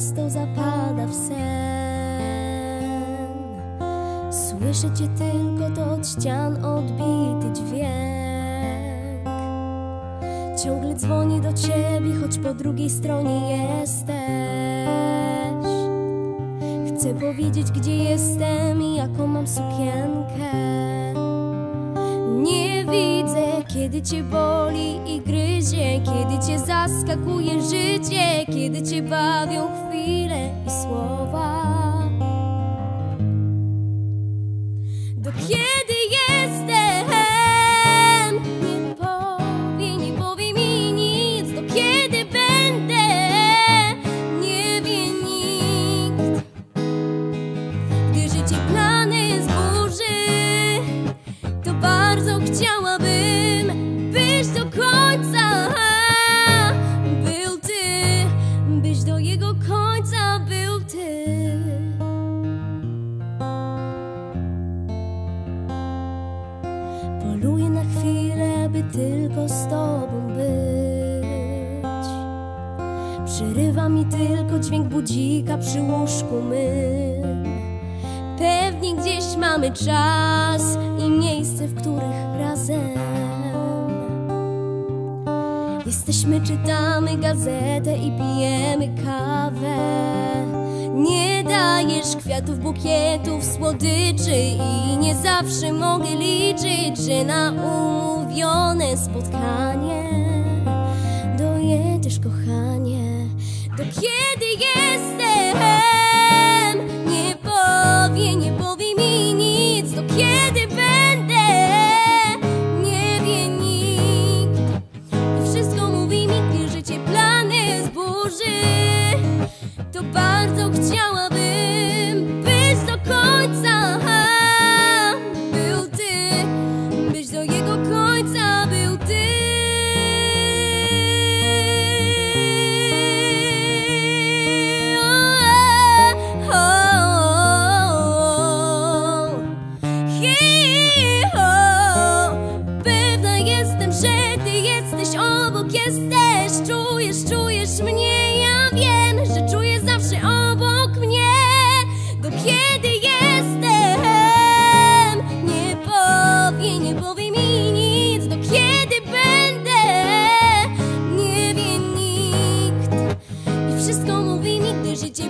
często zapada w sen. Słyszę cię tylko to od ścian odbity dźwięk. Ciągle dzwoni do ciebie, choć po drugiej stronie jesteś. Chcę powiedzieć, gdzie jestem i jaką mam sukienkę. Kiedy cię boli i gryzie, kiedy cię zaskakuje życie, kiedy cię bawią chwile i słowa. Do kiedy byś do jego końca był ty. Poluję na chwilę, by tylko z tobą być. Przerywa mi tylko dźwięk budzika przy łóżku mym. Pewnie gdzieś mamy czas i miejsce, w których razem jesteśmy, czytamy gazetę i pijemy kawę. Nie dajesz kwiatów, bukietów, słodyczy i nie zawsze mogę liczyć, że na umówione spotkanie dojedziesz, kochanie. Do kiedy jestem? Bardzo chciałabym, byś do końca. Był ty, byś do jego końca był ty. Jestem, że ty jesteś obok, jesteś Czujesz, czujesz mnie, wszystko mówi mi, gdy życie